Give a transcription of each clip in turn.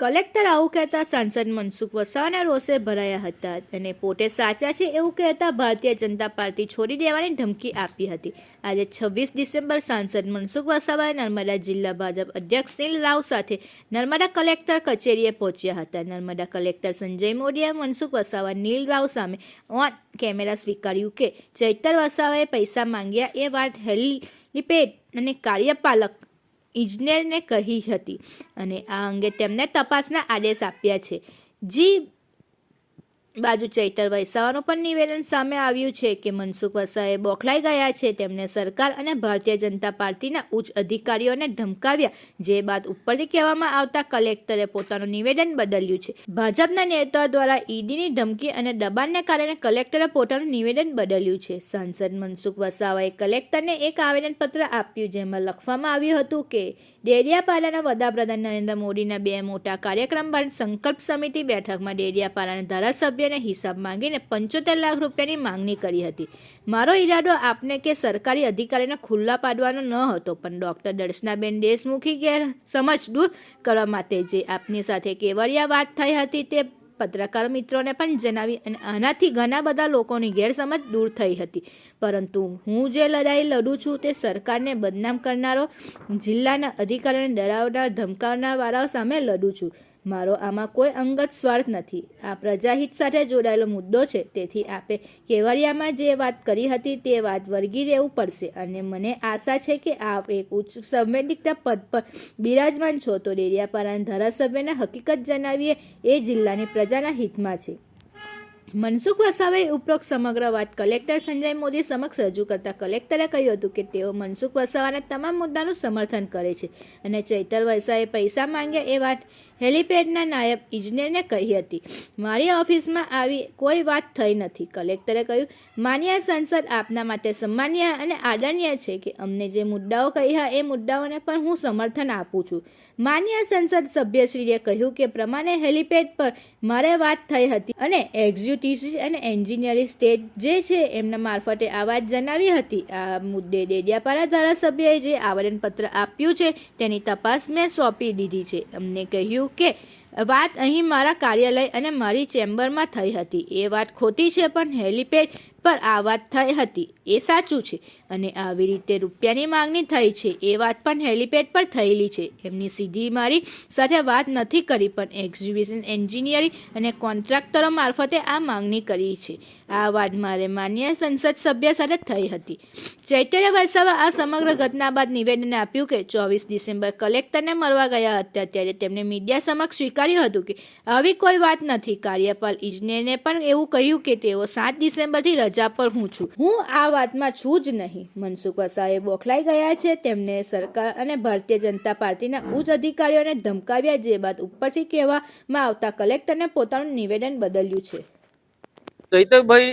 Collector આવું કહેતા સાંસદ મનસુખ વસાવાના રોષે ભરાયા હતા અને પોતે સાચા છે એવું કહેતા ભારતીય જનતા પાર્ટી છોડી દેવાની ધમકી આપી હતી. આજે છવ્વીસ ડિસેમ્બર સાંસદ મનસુખ વસાવાએ નર્મદા જિલ્લા ભાજપ અધ્યક્ષ નીલ રાવ સાથે નર્મદા કલેક્ટર કચેરીએ પહોંચ્યા હતા. નર્મદા કલેક્ટર સંજય મોદીએ મનસુખ વસાવા, નીલ રાવ સામે ઓન કેમેરા સ્વીકાર્યું કે ચૈતર વસાવાએ પૈસા માંગ્યા એ વાત હેલીપેડ અને કાર્યપાલક ઇજનેરને કહી હતી અને આ અંગે તેમને તપાસના આદેશ આપ્યા છે. જી બાજુ ચૈતર વૈસાવાનું પણ નિવેદન સામે આવ્યું છે કે મનસુખ વસાએ બોખલાઈ ગયા છે. તેમને સરકાર અને ભારતીય જનતા પાર્ટીના ઉચ્ચ અધિકારીઓને ધમકાવ્યા, જે બાદ ઉપરથી કહેવામાં આવતા કલેક્ટરે પોતાનું નિવેદન બદલ્યું છે. ભાજપના નેતાઓ દ્વારા ઈડીની ધમકી અને દબાણને કારણે કલેક્ટરે પોતાનું નિવેદન બદલ્યું છે. સાંસદ મનસુખ વસાવાએ કલેક્ટરને એક આવેદનપત્ર આપ્યું, જેમાં લખવામાં આવ્યું હતું કે, ડેડિયાપાડાના વડાપ્રધાન નરેન્દ્ર મોદીના બે મોટા કાર્યક્રમ બાદ સંકલ્પ સમિતિ બેઠકમાં ડેડિયાપાડાના ધારાસભ્યને હિસાબ માંગીને પંચોતેર લાખ રૂપિયાની માંગણી કરી હતી. મારો ઈરાદો આપને કે સરકારી અધિકારીને ખુલ્લા પાડવાનો ન હતો, પણ ડોક્ટર દર્શનાબેન દેશમુખી ગેરસમજ દૂર કરવા માટે જે આપની સાથે કેવડિયા વાત થઈ હતી તે પત્રકાર મિત્રોને પણ જણાવી અને આનાથી ઘણા બધા લોકોની ગેરસમજ દૂર થઈ હતી. પરંતુ હું જે લડાઈ લડું છું તે સરકારને બદનામ કરનારો જિલ્લાના અધિકારીઓને ડરાવનાર, ધમકાવનાર વાળાઓ સામે લડું છું. મારો આમાં કોઈ અંગત સ્વાર્થ નથી. આ પ્રજાહિત સાથે જોડાયેલો મુદ્દો છે. તેથી આપે કેવડિયામાં જે વાત કરી હતી તે વાત વર્ગી રહેવું પડશે. અને મને આશા છે કે આપ એક ઉચ્ચ સંવેદિકતા પદ પર બિરાજમાન છો. તો ડેડિયાપાડાના ધારાસભ્યને હકીકત જણાવીએ. એ જિલ્લાની પ્રજાના હિતમાં છે. મનસુખ વસાવાએ ઉપરોક્ત સમગ્ર વાત કલેક્ટર સંજય મોદી સમક્ષ રજૂ કરતા કલેક્ટરે કહ્યું હતું કે તેઓ મનસુખ વસાવાના તમામ મુદ્દાનું સમર્થન કરે છે અને ચૈતર વસાએ પૈસા માંગ્યા એ વાત હેલિપેડના નાયબ ઇજનેરને કહી હતી. મારી ઓફિસમાં આવી કોઈ વાત થઈ નથી, કલેક્ટરે કહ્યું. માન્ય સંસદ આપના માટે સન્માન્ય અને આદરણીય છે કે અમને જે મુદ્દાઓ કહ્યા એ મુદ્દાઓને પણ હું સમર્થન આપું છું. માન્ય સંસદ સભ્યશ્રીએ કહ્યું કે પ્રમાણે હેલિપેડ પર મારે વાત થઈ હતી અને એક્ઝિક્યુટિવ અને એન્જિનિયરિંગ સ્ટેટ જે છે એમના મારફતે આ વાત જણાવી હતી. આ મુદ્દે ડેડિયાપાડા ધારાસભ્યએ જે આવેદનપત્ર આપ્યું છે તેની તપાસ મેં સોંપી દીધી છે. અમને કહ્યું કે, વાત અહીં મારા કાર્યાલય અને મારી ચેમ્બરમાં થઈ હતી. એ વાત ખોટી છે પણ હેલિપેડ પર આ વાત થઈ હતી. એ સાચું છે. અને આવી રીતે રૂપિયાની માંગણી થઈ છે. એ વાત પણ હેલિપેડ પર થયેલી છે. એમની સીધી મારી સાથે વાત નથી કરી, પણ એક્ઝિબિશન એન્જિનિયરિંગ અને કોન્ટ્રાક્ટરો મારફતે આ માંગણી કરી છે. આ વાત મારે માન્ય સંસદ સભ્ય સાથે થઈ હતી. ચૈતન્ય વસાવા આ સમગ્ર ઘટના બાદ નિવેદન આપ્યું કે ચોવીસ ડિસેમ્બર કલેક્ટરને મળવા ગયા હતા, ત્યારે તેમણે મીડિયા સમક્ષ સ્વીકાર્યું હતું કે આવી કોઈ વાત નથી. કાર્યપાલ ઇજનેરને પણ એવું કહ્યું કે તેઓ સાત ડિસેમ્બરથી રજા પર હું છું. હું આ વાતમાં છું જ નહીં. મનસુખ વસાવાએ બોખલાઈ ગયા છે. તેમને સરકાર અને ભારતીય જનતા પાર્ટીના ઉચ્ચ અધિકારીઓને ધમકાવ્યા જે બાદ ઉપરથી કહેવામાં આવતા કલેક્ટરને પોતાનું નિવેદન બદલ્યું છે. ચૈતકભાઈ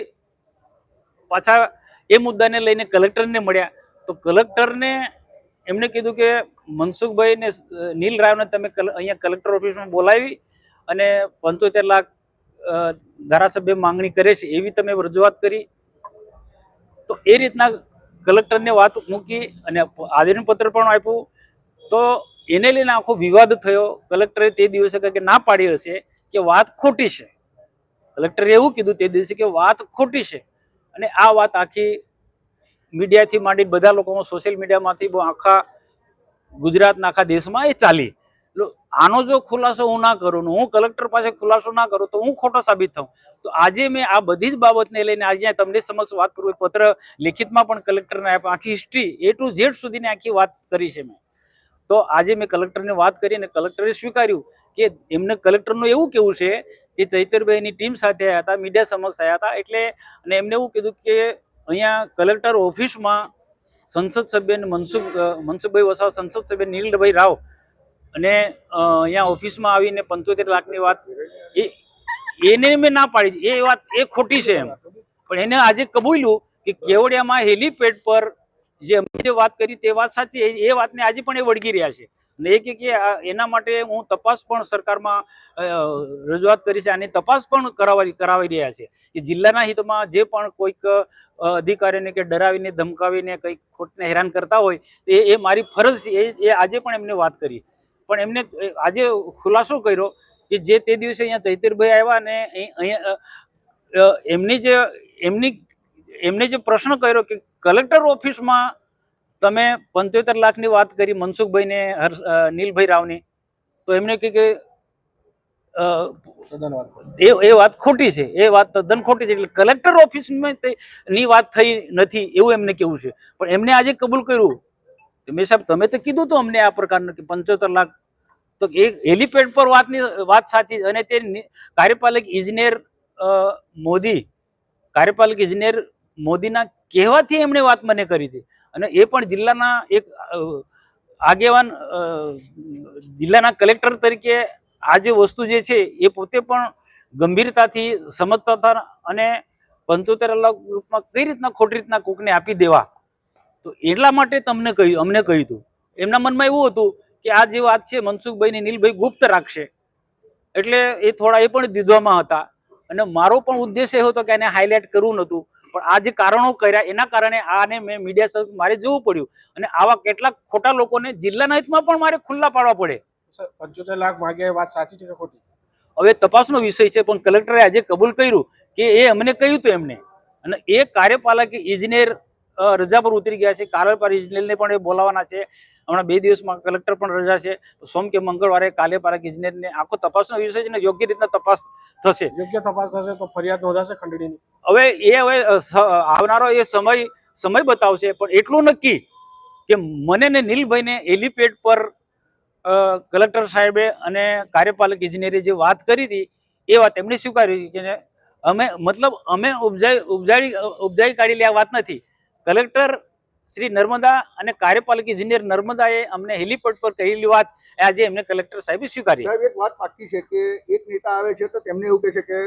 પાછા એ મુદ્દાને લઈને કલેક્ટરને મળ્યા. તો કલેક્ટરને એમણે કીધું કે મનસુખભાઈને નીલ રાવને તમે અહીંયા કલેક્ટર ઓફિસમાં બોલાવી અને પંચોતેર લાખ ધારાસભ્ય માંગણી કરે છે. એવી તમે રજૂઆત કરી. તો એ રીતના કલેક્ટરને વાત મૂકી અને આવેદનપત્ર પણ આપ્યું. તો એને લઈને આખો વિવાદ થયો. કલેક્ટરે તે દિવસે કહે કે ના પાડી હશે, કે વાત ખોટી છે. કલેક્ટરે એવું કીધું તે દિવસે કે વાત ખોટી છે. અને આ વાત આખી મીડિયાથી માંડી બધા લોકોમાં, સોશિયલ મીડિયામાંથી આખા ગુજરાતના, આખા દેશમાં એ ચાલી. આનો જો ખુલાસો હું ના કરું હું કલેક્ટર પાસે ખુલાસો ના કરું તો હું ખોટો સાબિત થઉં. તો આજે મેં આ બધી જ બાબતને લઈને આજે તમને સમક્ષ વાત કરું પત્ર લિખિતમાં પણ કલેક્ટરને આપ્યા, આખી હિસ્ટ્રી એ ટુ ઝેડ સુધીની આખી વાત કરી છે મેં. તો આજે મેં કલેક્ટરને વાત કરી અને કલેક્ટરે સ્વીકાર્યું કે એમને કલેક્ટરનું એવું કેવું છે કે ચૈતરભાઈની ટીમ સાથે આવ્યા હતા, મીડિયા સમક્ષ આવ્યા હતા, એટલે અને એમને એવું કીધું કે અહીંયા કલેક્ટર ઓફિસમાં સંસદ સભ્ય મનસુખ મનસુખભાઈ વસાવ, સંસદ સભ્ય નીલભાઈ રાવ અને અહીંયા ઓફિસમાં આવીને પંચોતેર લાખની વાત, એ, એને મેં ના પાડી. એ વાત એ ખોટી છે એમ. પણ એને આજે કબૂલ્યું કે કેવડિયામાં હેલીપેડ પર જે અમે જે વાત કરી તે વાત સાચી. એ- વાતને આજે પણ એ વળગી રહ્યા છે. અને એ કે એના માટે હું તપાસ પણ સરકારમાં રજૂઆત કરી છે. આની તપાસ પણ કરાવી કરાવી રહ્યા છે. કે જિલ્લાના હિતમાં જે પણ કોઈક અધિકારીને કે ડરાવીને, ધમકાવીને કંઈક ખોટને હેરાન કરતા હોય, એ એ મારી ફરજ એ આજે પણ એમને વાત કરી. પણ એમને આજે ખુલાસો કર્યો કે જે તે દિવસે અહીંયા ચૈતરભાઈ આવ્યા અને અહીં- અહીંયા એમની જે એમની એમને જે પ્રશ્ન કર્યો કે કલેક્ટર ઓફિસમાં તમે પંચોતેર લાખની વાત કરી મનસુખભાઈને હર્ષ નીલભાઈ રાવની તો એમને કહે કે. એ એ વાત ખોટી છે. એ વાત તદ્દન ખોટી છે. એટલે કલેક્ટર ઓફિસમાં ની વાત થઈ નથી એવું એમને કેવું છે. પણ એમને આજે કબૂલ કર્યું. મેં સાહેબ તમે તો કીધું હતું અમને આ પ્રકારનું કે પંચોતેર લાખ તો એ હેલીપેડ પર વાતની, વાત સાચી અને તે કાર્યપાલક ઇજનેર મોદી, કાર્યપાલક ઇજનેર મોદીના કહેવાથી એમણે વાત મને કરી હતી. અને એ પણ જિલ્લાના એક આગેવાન જિલ્લાના કલેક્ટર તરીકે આ જે વસ્તુ જે છે એ પોતે પણ ગંભીરતાથી સમજતા હતા અને પંચોતેર લાખ રૂપમાં કઈ રીતના ખોટી રીતના કોકને આપી દેવા. તો એટલા માટે તમને કહ્યું, અમને કહ્યું હતું. એમના મનમાં એવું હતું કે આ જે વાત છે મનસુખભાઈ ને નીલભાઈ ગુપ્ત રાખશે. એટલે એ થોડા એ પણ દીધવામાં હતા. અને મારો પણ ઉદ્દેશ એ હતો કે એને હાઇલાઇટ કરવું નહોતું. પણ આ જે કારણો કર્યા એના કારણે આને મેં મીડિયા સાથે મારે જવું પડ્યું. અને આવા કેટલાક ખોટા લોકોને જિલ્લાના હિતમાં પણ મારે ખુલ્લા પાડવા પડે. સર, પંચોતેર લાખ માંગે વાત સાચી છે કે ખોટી? હવે તપાસનો વિષય છે પણ કલેક્ટરે આજે કબૂલ કર્યું કે એ અમને કહ્યું હતું એમને. અને એ કાર્યપાલક ઇજનેર રજા પર ઉતરી ગયા છે. કાર્યપાલક ઇજનેરને પણ એ બોલાવવાના છે. હમણાં બે દિવસમાં કલેક્ટર પણ રજા છે. સોમ કે મંગળવારે કાર્યપાલક ઇજનેરને આખો તપાસનો વિષય છે ને યોગ્ય રીતના તપાસ થશે. યોગ્ય તપાસ થશે તો ફરિયાદ નોંધાશે ખંડણીની. હવે એ હવે આવનારો એ સમય સમય બતાવશે પણ એટલું નક્કી કે મને ને નીલભાઈને એલિપેડ પર કલેક્ટર સાહેબે અને કાર્યપાલક ઇજનેરે જે વાત કરી હતી એ વાત એમણે સ્વીકારી કે અમે મતલબ અમે ઉપજાઈ ઉપજાઈ ઉપજાઈ કાઢેલી આ વાત નથી. કલેક્ટર શ્રી નર્મદા અને કાર્યપાલક ઇજનેર નર્મદાએ અમને હેલીપોર્ટ પર કહેલી વાત આજે એમને કલેક્ટર સાહેબે સ્વીકારી. સાહેબ, એક વાત પાકી છે કે એક નેતા આવે છે તો તેમને એવું કહે છે કે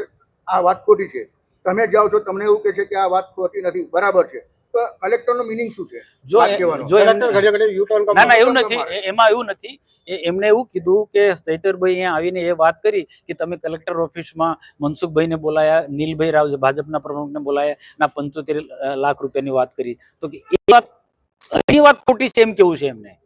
આ વાત ખોટી છે. તમે જાઓ છો, તમને એવું કહે છે કે આ વાત ખોટી નથી. બરાબર છે. કલેક્ટરનો મિનિંગ શું છે? જો એ-. જો કલેક્ટર ઘડે ઘડીએ યુ ટર્ન ના ના એવું નથી. એમાં એવું નથી. એમને એવું કીધું કે ચૈતરભાઈ અહીંયા આવીને એ વાત કરી કે તમે કલેક્ટર ઓફિસમાં મનસુખભાઈને બોલાયા નીલભાઈ રાવ જે ભાજપના પ્રમુખને બોલાયા ના પંચોતેર લાખ રૂપિયાની વાત કરી. તો કે એ વાત એની વાત ખોટી છે એમ કેવું છે એમને?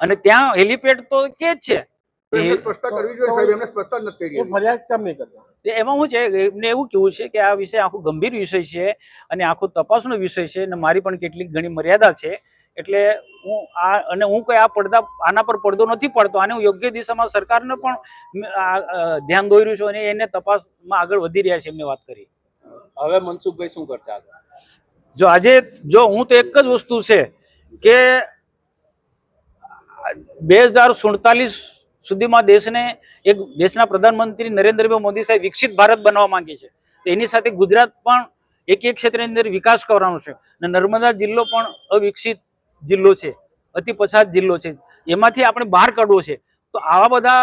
અને ત્યાં હેલિપેડ તો કે છે. એ- સ્પષ્ટતા કરવી જોઈએ સાહેબ એમને સ્પષ્ટતા નથી કરી એ ફરિયાદ કેમ નહીં કરતા? એ એમાં શું છે એમને એવું કેવું છે કે આ વિષય આખો ગંભીર વિષય છે અને આખો તપાસનો વિષય છે અને મારી પણ કેટલીક ઘણી મર્યાદા છે. એટલે હું આ અને હું કોઈ આ પડદા આના પર પડદો નથી પડતો. આને હું યોગ્ય દિશામાં સરકારને પણ ધ્યાન દોઈ રહ્યું છું અને એને તપાસમાં આગળ વધી રહ્યા છે એમને વાત કરી. હવે મનસુખભાઈ શું કરશે આગળ? જો આજે જો હું તો એક જ વસ્તુ છે કે બે હજાર સુડતાલીસ સુધીમાં દેશને એક દેશના પ્રધાનમંત્રી નરેન્દ્રભાઈ મોદી સાહેબ વિકસિત ભારત બનાવવા માંગે છે. એની સાથે ગુજરાત પણ એક એક ક્ષેત્રની અંદર વિકાસ કરવાનો છે. અને નર્મદા જિલ્લો પણ અવિકસિત જિલ્લો છે. અતિ પછાત જિલ્લો છે. એમાંથી આપણે બહાર કાઢવો છે. તો આવા બધા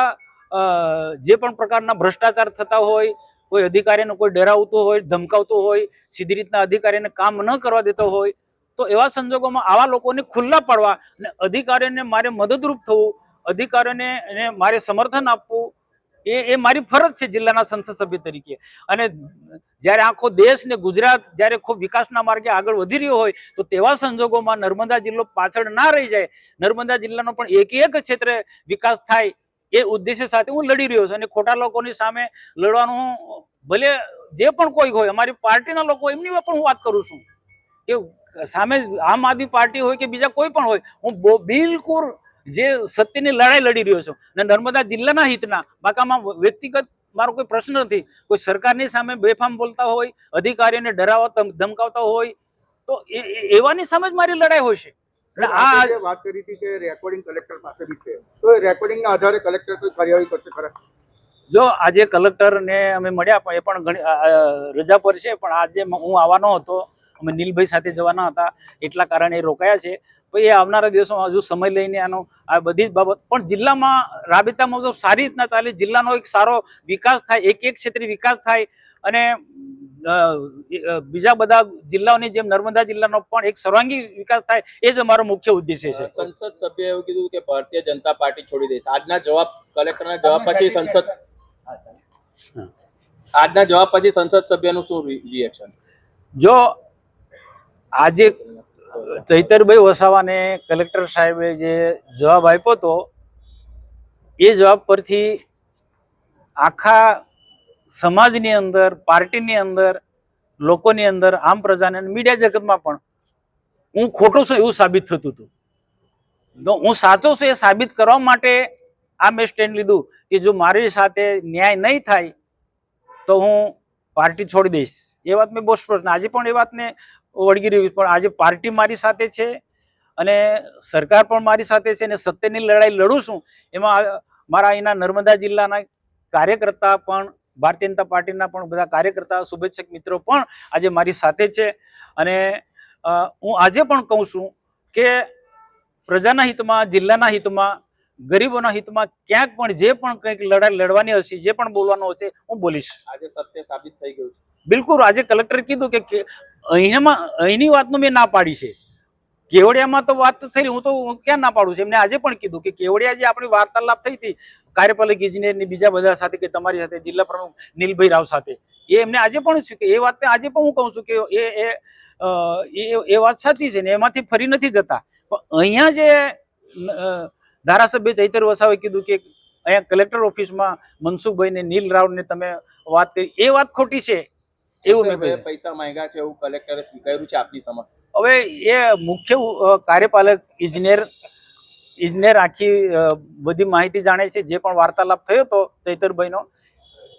જે પણ પ્રકારના ભ્રષ્ટાચાર થતા હોય, કોઈ અધિકારીને કોઈ ડરાવતો હોય, ધમકાવતું હોય, સીધી રીતના અધિકારીને કામ ન કરવા દેતો હોય, તો એવા સંજોગોમાં આવા લોકોને ખુલ્લા પાડવા અને અધિકારીઓને મારે મદદરૂપ થવું અધિકારીઓને એને મારે સમર્થન આપવું, એ એ મારી ફરજ છે જિલ્લાના સંસદ સભ્ય તરીકે. અને જ્યારે આખો દેશ ને ગુજરાત જ્યારે ખૂબ વિકાસના માર્ગે આગળ વધી રહ્યો હોય, તો તેવા સંજોગોમાં નર્મદા જિલ્લો પાછળ ના રહી જાય. નર્મદા જિલ્લાનો પણ એક એક ક્ષેત્રે વિકાસ થાય એ ઉદ્દેશ્ય સાથે હું લડી રહ્યો છું. અને ખોટા લોકોની સામે લડવાનું ભલે જે પણ કોઈ હોય, અમારી પાર્ટીના લોકો એમની પણ હું વાત કરું છું કે સામે આમ આદમી પાર્ટી હોય કે બીજા કોઈ પણ હોય, હું બિલકુલ જે સત્યની લડાઈ લડી રહ્યો છું. અને નર્મદા જિલ્લાના હિતના બાકામાં વ્યક્તિગત મારો કોઈ પ્રશ્ન નથી. કોઈ સરકારની સામે બેફામ બોલતા હોય અધિકારીઓને ડરાવતા ધમકાવતા હોય તો એવાની સામે જ મારી લડાઈ હોય છે. અને આ વાત કરી હતી કે રેકોર્ડિંગ કલેક્ટર પાસે બી છે તો એ રેકોર્ડિંગના આધારે કલેક્ટર કોઈ કાર્યવાહી કરશે ખરા? જો આજે કલેક્ટર ને અમે મળ્યા પણ એ પણ રજા પર છે પણ આજે હું આવવાનો હતો. અમે નીલભાઈ સાથે જવાના હતા એટલા કારણે એ રોકાયા છે. એ આવનારા દિવસોમાં હજુ સમય લઈને આનો આ બધી જ બાબત પણ જિલ્લામાં રાબેતા મુજબ સારી રીતના ચાલે જિલ્લાનો એક સારો વિકાસ થાય એક એક ક્ષેત્રે વિકાસ થાય અને બીજા બધા જિલ્લાઓની જેમ નર્મદા જિલ્લાનો પણ એક સર્વાંગી વિકાસ થાય એ જ અમારો મુખ્ય ઉદ્દેશ્ય છે. સંસદ સભ્ય એવું કીધું કે ભારતીય જનતા પાર્ટી છોડી દેશે આજના જવાબ કલેક્ટરના જવાબ પછી સંસદ આજના જવાબ પછી સંસદ સભ્યનું શું રિએક્શન જો આજે ચૈતરભાઈ વસાવાને કલેક્ટર સાહેબે જે જવાબ આપ્યો હતો, એ જવાબ પરથી આખા સમાજની અંદર, પાર્ટીની અંદર, લોકોની અંદર, આમ પ્રજાને મીડિયા જગતમાં પણ હું ખોટો છું એવું સાબિત થતું હતું. તો હું સાચો છું એ સાબિત કરવા માટે આ મેં સ્ટેન્ડ લીધું કે જો મારી સાથે ન્યાય નહીં થાય તો હું પાર્ટી છોડી દઈશ. એ વાત મેં બહુ સ્પષ્ટ આજે પણ એ વાતને વળગી રહ્યું પણ આજે પાર્ટી મારી સાથે છે અને સરકાર પણ મારી સાથે છે અને સત્યની લડાઈ લડું છું. એમાં મારા અહીંના નર્મદા જિલ્લાના કાર્યકર્તા પણ, ભારતીય જનતા પાર્ટીના પણ બધા કાર્યકર્તા, શુભેચ્છક મિત્રો પણ આજે મારી સાથે છે. અને હું આજે પણ કહું છું કે પ્રજાના હિતમાં, જિલ્લાના હિતમાં, ગરીબોના હિતમાં ક્યાંક પણ જે પણ કંઈક લડાઈ લડવાની હશે, જે પણ બોલવાનું હશે, હું બોલીશ. આજે સત્ય સાબિત થઈ ગયું છે. બિલકુલ, આજે કલેક્ટરે કીધું કે અહીંમાં, અહીંની વાતનું મેં ના પાડી છે. કેવડિયામાં તો વાત થઈ હું તો હું ક્યાં ના પાડું છું? એમને આજે પણ કીધું કે કેવડિયા જે આપણી વાર્તાલાપ થઈ હતી, કાર્યપાલક ઇજનેરની બીજા બધા સાથે કે તમારી સાથે, જિલ્લા પ્રમુખ નીલભાઈ રાવ સાથે, એ એમને આજે પણ છે કે, એ વાત આજે પણ હું કહું છું કે એ એ એ વાત સાચી છે ને, એમાંથી ફરી નથી જતા. પણ અહીંયા જે ધારાસભ્ય ચૈતર વસાવે કીધું કે અહીંયા કલેક્ટર ઓફિસમાં મનસુખભાઈ ને નીલ રાવને તમે વાત કરી, એ વાત ખોટી છે. એવું મેં પૈસા માંગ્યા છે એવું કલેક્ટરે સ્વીકાર્યું છે આપની સમક્ષ? હવે એ મુખ્ય કાર્યપાલક ઇજનેર ઇજનેર આખી બધી માહિતી જાણે છે જે પણ વાર્તાલાપ થયો હતો ચૈતરભાઈનો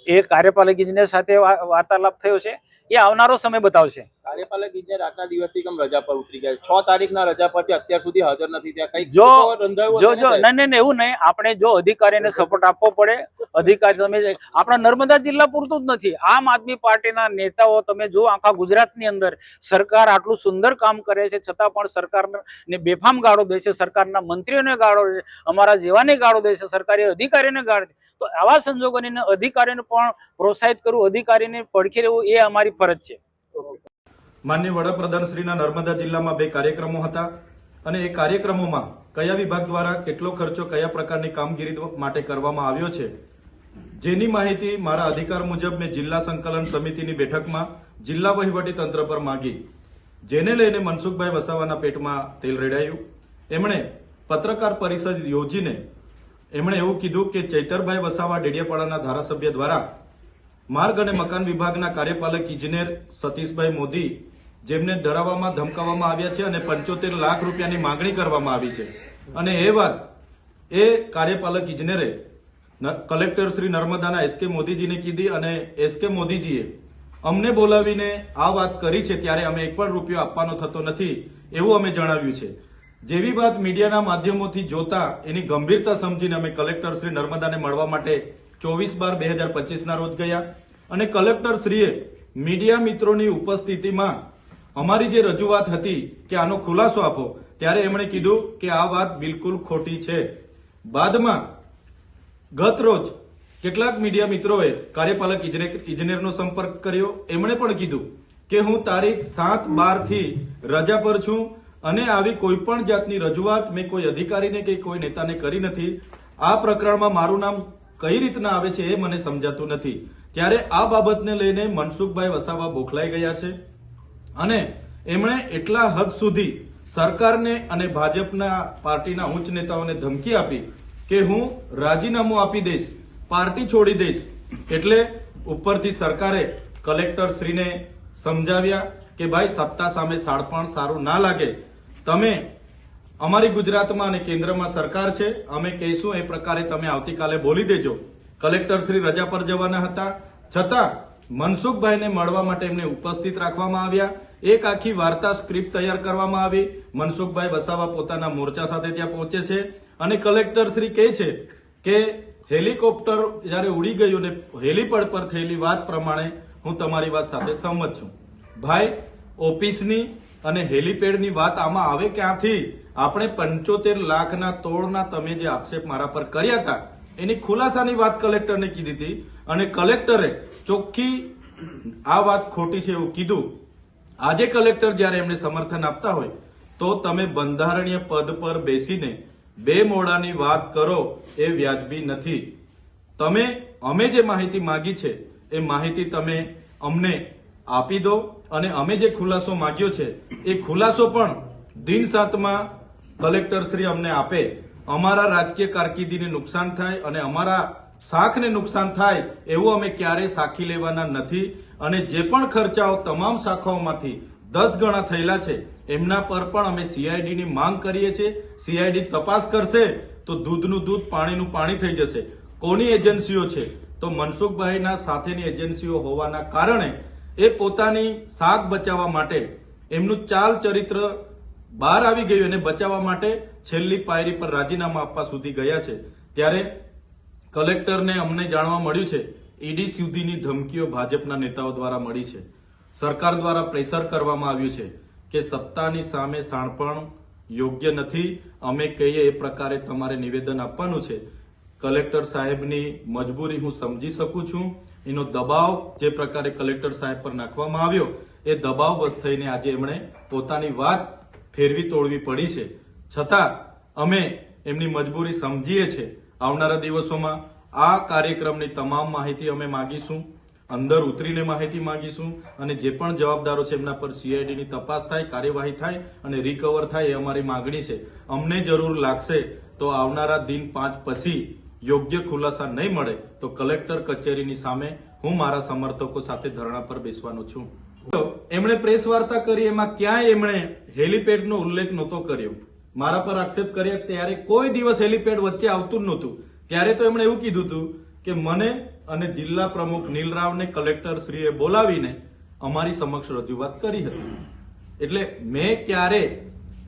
એ કાર્યપાલક ઇજનેર સાથે વાર્તાલાપ થયો છે. એ આવનારો સમય બતાવશે. કાર્યપાલક ઇજનેર આટલા દિવસથી કેમ રજા પર ઉતરી ગયા છે? તારીખના રજા પરથી અત્યાર સુધી હાજર નથી ત્યાં કઈ જો- જો જો નહીં નહીં એવું નહીં. આપણે જો અધિકારીને સપોર્ટ આપવો પડે. અધિકારી તમે આપણા નર્મદા જિલ્લા પૂરતું જ નથી. આમ આદમી પાર્ટીના નેતાઓ તમે જો આખા ગુજરાતની અંદર. સરકાર આટલું સુંદર કામ કરે છે. છતાં પણ સરકારને બેફામ ગાળો દે છે. સરકારના મંત્રીઓને ગાળો દે છે. અમારા જેવાને ગાળો દે છે. સરકારી અધિકારીઓને ગાળો દે તો આવા સંજોગોની અધિકારીને પણ પ્રોત્સાહિત કરવું, અધિકારીને પડખે રહેવું એ અમારી ફરજ છે. માન્ય વડાપ્રધાન શ્રીના નર્મદા જિલ્લામાં બે કાર્યક્રમો હતા અને એ કાર્યક્રમોમાં કયા વિભાગ દ્વારા કેટલો ખર્ચો, કયા પ્રકારની કામગીરી માટે કરવામાં આવ્યો છે, જેની માહિતી મારા અધિકાર મુજબ મેં જિલ્લા સંકલન સમિતિની બેઠકમાં જિલ્લા વહીવટી તંત્ર પર માંગી, જેને લઈને મનસુખભાઈ વસાવાના પેટમાં તેલ રેડાયું. એમણે પત્રકાર પરિષદ યોજીને એમણે એવું કીધું કે ચૈતરભાઈ વસાવા ડેડિયાપાડાના ધારાસભ્ય દ્વારા માર્ગ અને મકાન વિભાગના કાર્યપાલક ઇજનેર સતીશભાઈ મોદી જેમને ડરાવવામાં ધમકાવવામાં આવ્યા છે અને પંચોતેર લાખ રૂપિયાની માંગણી કરવામાં આવી છે. અને એ વાત એ કાર્યપાલક ઇજનેરે કલેક્ટર શ્રી નર્મદાના એસ કે મોદીજીને કીધી અને એસ કે મોદીજીએ અમને બોલાવીને આ વાત કરી છે ત્યારે અમે એક પણ રૂપિયો આપવાનો થતો નથી એવું અમે જણાવ્યું છે. જેવી વાત મીડિયાના માધ્યમોથી જોતા એની ગંભીરતા સમજીને અમે કલેક્ટર શ્રી નર્મદાને મળવા માટે ચોવીસ બાર બે હજાર પચીસના રોજ ગયા અને કલેક્ટર શ્રીએ મીડિયા મિત્રોની ઉપસ્થિતિમાં અમારી જે રજૂઆત હતી કે આનો ખુલાસો આપો, ત્યારે એમણે કીધું કે આ વાત બિલકુલ ખોટી છે. બાદમાં ગત રોજ કેટલાક મીડિયા મિત્રોએ કાર્યપાલક ઇજને- ઇજનેરનો સંપર્ક કર્યો. એમણે પણ કીધું કે હું તારીખ સાત બારથી રજા પર છું. અને આવી કોઈ પણ જાતની રજૂઆત મેં કોઈ અધિકારીને કે કોઈ નેતાને કરી નથી. આ પ્રકરણમાં મારું નામ કઈ રીતના આવે છે એ મને સમજાતું નથી. ત્યારે આ બાબતને લઈને મનસુખભાઈ વસાવા બોખલાઈ ગયા છે. અને એમણે એટલા હદ સુધી સરકારને અને ભાજપના પાર્ટીના ઉચ્ચ નેતાઓને ધમકી આપી કે હું રાજીનામું આપી દઈશ, પાર્ટી છોડી દઈશ. એટલે ઉપરથી સરકારે કલેક્ટર શ્રીને સમજાવ્યા કે ભાઈ સત્તા સામે સાડપણ સારું ના લાગે. તમે અમારી ગુજરાતમાં અને કેન્દ્રમાં સરકાર છે, અમે કહીશું એ પ્રકારે તમે આવતીકાલે બોલી દેજો. કલેક્ટર શ્રી રજા પર જવાના હતા. છતાં મનસુખભાઈને મળવા માટે એમને ઉપસ્થિત રાખવામાં આવ્યા. એક આખી વાર્તા સ્ક્રિપ્ટ તૈયાર કરવામાં આવી. મનસુખભાઈ વસાવા પોતાના મોરચા સાથે ત્યાં પહોંચે છે. અને કલેક્ટર શ્રી કહે છે કે હેલિકોપ્ટર જ્યારે ઉડી ગયું ને હેલીપેડ પર થયેલી વાત પ્રમાણે હું તમારી વાત સાથે સંમત છું. ભાઈ, ઓફિસની અને હેલીપેડની વાત આમાં આવે ક્યાંથી? આપણે પંચોતેર લાખના તોડના તમે જે આક્ષેપ મારા પર કર્યા હતા, એની ખુલાસાની વાત કલેક્ટરને કીધી હતી. અને કલેક્ટરે ચોખ્ખી આ વાત ખોટી છે એવું કીધું. આજે કલેક્ટર જ્યારે એમને સમર્થન આપતા હોય, તો તમે બંધારણીય પદ પર બેસીને બે મોડાની વાત કરો એ વ્યાજબી નથી. તમે, અમે જે માહિતી માગી છે, એ માહિતી તમે અમને આપી દો. અને અમે જે ખુલાસો માંગ્યો છે, એ ખુલાસો પણ દિન સાતમાં કલેક્ટર શ્રી અમને આપે. અમારા રાજકીય કારકિર્દીને નુકસાન થાય અને અમારા શાખને નુકસાન થાય એવું અમે ક્યારેય સાખી લેવાના નથી. અને જે પણ ખર્ચાઓ તમામ શાખાઓમાંથી દસ ગણા થયેલા છે, એમના પર પણ અમે સીઆઈડીની માંગ કરીએ છીએ. સીઆઈડી તપાસ કરશે તો દૂધનું દૂધ, પાણીનું પાણી થઈ જશે. કોની એજન્સીઓ છે? તો મનસુખભાઈના સાથેની એજન્સીઓ હોવાના કારણે એ પોતાની શાક બચાવવા માટે, એમનું ચાલ ચરિત્ર બહાર આવી ગયું અને બચાવવા માટે છેલ્લી પાયરી પર રાજીનામા આપવા સુધી ગયા છે. ત્યારે કલેક્ટરને અમને જાણવા મળ્યું છે, ઈડી સુધીની ધમકીઓ ભાજપના નેતાઓ દ્વારા મળી છે. સરકાર દ્વારા પ્રેશર કરવામાં આવ્યું છે કે સત્તાની સામે શાણપણ યોગ્ય નથી, અમે કહીએ એ પ્રકારે તમારે નિવેદન આપવાનું છે. કલેક્ટર સાહેબની મજબૂરી હું સમજી શકું છું. એનો દબાવ જે પ્રકારે કલેક્ટર સાહેબ પર નાખવામાં આવ્યો, એ દબાવ બસ થઈને આજે એમણે પોતાની વાત ફેરવી તોડવી પડી છે. છતાં, અમે એમની મજબૂરી સમજીએ છીએ. આવનારા દિવસોમાં આ કાર્યક્રમની તમામ માહિતી અમે માગીશું, અંદર ઉતરીને માહિતી માંગીશું, અને જે પણ જવાબદારો છે એમના પર સીઆઈડીની તપાસ થાય, કાર્યવાહી થાય, અને રિકવર થાય એ અમારી માગણી છે. અમને જરૂર લાગશે તો આવનારા દિન પાંચ પછી યોગ્ય ખુલાસા નહીં મળે તો કલેક્ટર કચેરીની સામે હું મારા સમર્થકો સાથે ધરણા પર બેસવાનો છું. એમણે પ્રેસ વાર્તા કરી, એમાં ક્યાંય એમણે હેલિપેડનો ઉલ્લેખ નહોતો કર્યો. મારા પર આક્ષેપ કર્યા ત્યારે કોઈ દિવસ હેલિપેડ વચ્ચે આવતું જ નહોતું. ત્યારે તો એમણે એવું કીધું હતું કે મને અને જિલ્લા પ્રમુખ નીલરાવને કલેક્ટર શ્રીએ બોલાવીને અમારી સમક્ષ રજૂઆત કરી હતી. એટલે મેં ક્યારે,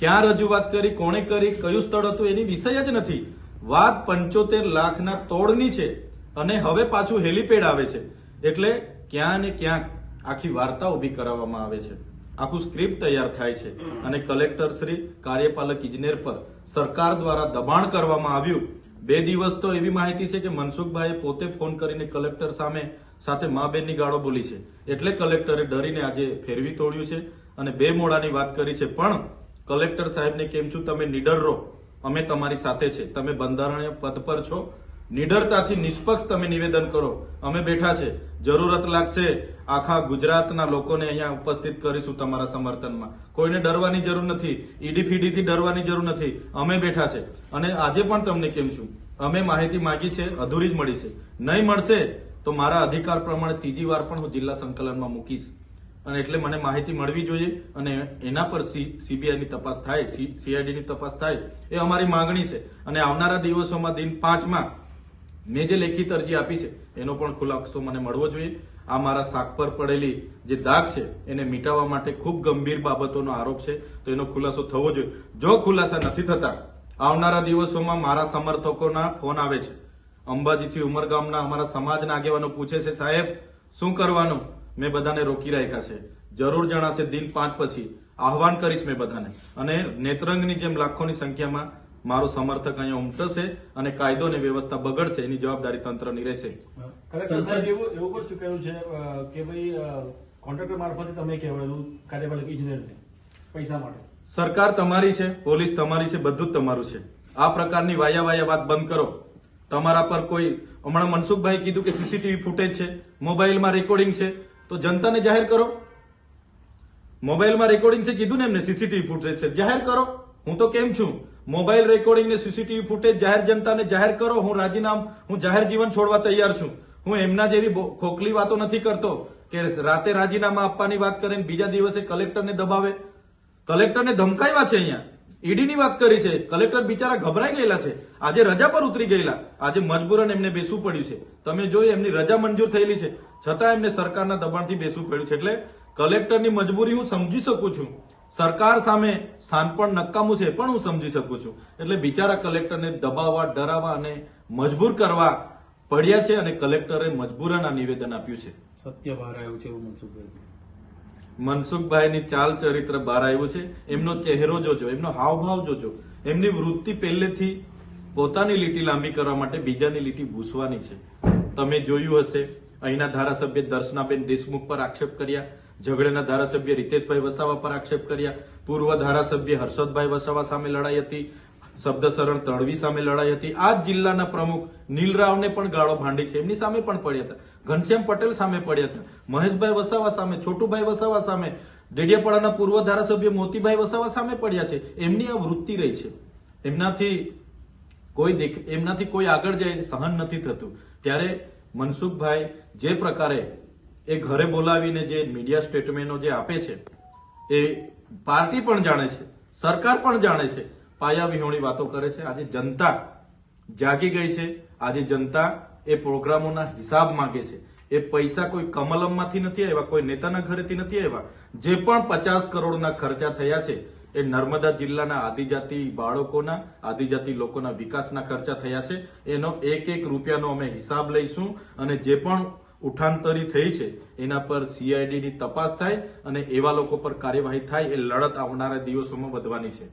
ક્યાં રજૂઆત કરી, કોણે કરી, કયું સ્થળ હતું એની વિષય જ નથી. વાત પંચોતેર લાખના તોડની છે અને હવે પાછું હેલિપેડ આવે છે. એટલે ક્યાં ને ક્યાંક આખી વાર્તા ઊભી કરાવવામાં આવે છે. આખું સ્ક્રિપ્ટ તૈયાર થાય છે અને કલેક્ટર શ્રી, કાર્યપાલક ઇજનેર પર સરકાર દ્વારા દબાણ કરવામાં આવ્યું. બે દિવસ તો એવી માહિતી છે કે મનસુખભાઈએ પોતે ફોન કરીને કલેક્ટર સામે સાથે મા બેનની ગાળો બોલી છે. એટલે કલેક્ટરે ડરીને આજે ફેરવી તોડ્યું છે અને બે મોડાની વાત કરી છે. પણ કલેક્ટર સાહેબને કેમ છું તમે નીડર રહો? અમે તમારી સાથે છે. તમે બંધારણીય પદ પર છો. નિડરતાથી નિષ્પક્ષ તમે નિવેદન કરો. અમે બેઠા છે. જરૂરત લાગશે આખા ગુજરાતના લોકોને અહીંયા ઉપસ્થિત કરીશું તમારા સમર્થનમાં. કોઈને ડરવાની જરૂર નથી. ઈડી ફીડીથી ડરવાની જરૂર નથી. અમે બેઠા છે. અને આજે પણ તમને કેમ છું? અમે માહિતી માંગી છે, અધૂરી જ મળી છે. નહીં મળશે તો મારા અધિકાર પ્રમાણે ત્રીજી વાર પણ હું જિલ્લા સંકલનમાં મૂકીશ. અને એટલે મને માહિતી મળવી જોઈએ અને એના પર સીબીઆઈની તપાસ થાય સીઆઈડીની તપાસ થાય એ અમારી માંગણી છે. અને આવનારા દિવસોમાં દિન પાંચમાં મેં જે લેખિત અરજી આપી છે, એનો પણ ખુલાસો મને મળવો જોઈએ. આ મારા શાક પર પડેલી જે દાગ છે, એને મિટાવવા માટે ખૂબ ગંભીર બાબતોનો આરોપ છે, તો એનો ખુલાસો થવો જોઈએ. જો ખુલાસા નથી થતા, આવનારા દિવસોમાં મારા સમર્થકોના ફોન આવે છે. અંબાજીથી ઉમરગામના અમારા સમાજના આગેવાનો પૂછે છે, સાહેબ, શું કરવાનું? મેં બધાને રોકી રાખ્યા છે. જરૂર જણાશે દિન પાંચ પછી. આહવાન કરીશ મેં બધાને. અને નેત્રંગની જેમ લાખોની સંખ્યામાં મારો સમર્થક અહીંયા ઉમટશે અને કાયદો ને વ્યવસ્થા બગડશે એની જવાબદારી તંત્રની રહેશે. એવું એવું પણ શું છે કે ભાઈ કોન્ટ્રાક્ટર મારફતે તમે કહેવાયેલું કાર્યપાલક ઇજનેરને પૈસા માટે? સરકાર તમારી છે પોલીસ તમારી છે બધું જ તમારું છે. આ પ્રકારની વાયા વાયા વાત બંધ કરો. તમારા પર કોઈ હમણાં મનસુખભાઈ કીધું કે સીસીટીવી ફૂટેજ છે મોબાઈલમાં રેકોર્ડિંગ છે તો જનતાને જાહેર કરો. મોબાઈલમાં રેકોર્ડિંગ છે, કીધું ને એમને સીસીટીવી ફૂટેજ છે. જાહેર કરો. હું તો કેમ છું? મોબાઈલ રેકોર્ડિંગ ને સીસીટીવી ફૂટેજ જાહેર જનતાને જાહેર કરો. હું રાજીનામ, હું જાહેર જીવન છોડવા તૈયાર છું. હું એમના જેવી ખોખલી વાતો નથી કરતો કે રાતે રાજીનામા આપવાની વાત કરીને બીજા દિવસે કલેક્ટરને દબાવે. કલેક્ટરને ધમકાવ્યા છે અહીંયા. ઈડીની વાત કરી છે. કલેક્ટર બિચારા ગભરાઈ ગયેલા છે. આજે રજા પર ઉતરી ગયેલા. આજે મજબૂરન એમને બેસવું પડ્યું છે. તમે જોઈ એમની રજા મંજૂર થયેલી છે. છતાં એમને સરકારના દબાણથી બેસવું પડ્યું છે. એટલે કલેક્ટરની મજબૂરી હું સમજી શકું છું. સરકાર સામે સાનપણ નકામું છે પણ હું સમજી શકું છું. એટલે બિચારા કલેક્ટરને દબાવવા, ડરાવવા અને મજબૂર કરવા પડ્યા છે અને કલેક્ટરે મજબૂરન નિવેદન આપ્યું છે. સત્ય બહાર આવ્યું છે એવું મનસુખભાઈ મનસુખભાઈની ચાલ ચરિત્ર બહાર આવ્યું છે. એમનો ચહેરો જોજો, એમનો હાવભાવ જોજો. એમની વૃત્તિ પહેલેથી પોતાની લીટી લાંબી કરવા માટે બીજાની લીટી ભૂસવાની છે. તમે જોયું હશે, અહીંના ધારાસભ્ય દર્શનાબેન દેશમુખ પર આક્ષેપ કર્યા, ઝઘડેના ધારાસભ્ય રીતેશભાઈ વસાવા પર આક્ષેપ કર્યા, પૂર્વ ધારાસભ્ય હર્ષદભાઈ વસાવા સામે લડાઈ હતી શબ્દશરણ તળવી સામે લડાઈ હતી. આ જ જિલ્લાના પ્રમુખ નીલરાવને પણ ગાળો ભાંડી છે. એમની સામે પણ પડ્યા હતા. ઘનશ્યામ પટેલ સામે પડ્યા હતા. મહેશભાઈ વસાવા સામે, છોટુભાઈ વસાવા સામે, ડેડિયાપાડાના પૂર્વ ધારાસભ્ય મોતીભાઈ વસાવા સામે પડ્યા છે. એમની આ વૃત્તિ રહી છે. એમનાથી કોઈ દેખ, એમનાથી કોઈ આગળ જાય સહન નથી થતું. ત્યારે મનસુખભાઈ જે પ્રકારે એ ઘરે બોલાવીને જે મીડિયા સ્ટેટમેન્ટો જે આપે છે, એ પાર્ટી પણ જાણે છે, સરકાર પણ જાણે છે પાયા વિહોણી વાતો કરે છે. આજે જનતા જાગી ગઈ છે. આજે જનતા એ પ્રોગ્રામોના હિસાબ માંગે છે. એ પૈસા કોઈ કમલમમાંથી નથી આવ્યા, કોઈ નેતાના ઘરેથી નથી આવ્યા. જે પણ પચાસ કરોડના ખર્ચા થયા છે, એ નર્મદા જિલ્લાના આદિજાતિ બાળકોના, આદિજાતિ લોકોના વિકાસના ખર્ચા થયા છે. એનો એક એક રૂપિયાનો અમે હિસાબ લઈશું અને જે પણ ઉઠાંતરી થઈ છે, એના પર સીઆઈડીની તપાસ થાય અને એવા લોકો પર કાર્યવાહી થાય, એ લડત આવનારા દિવસોમાં વધવાની છે.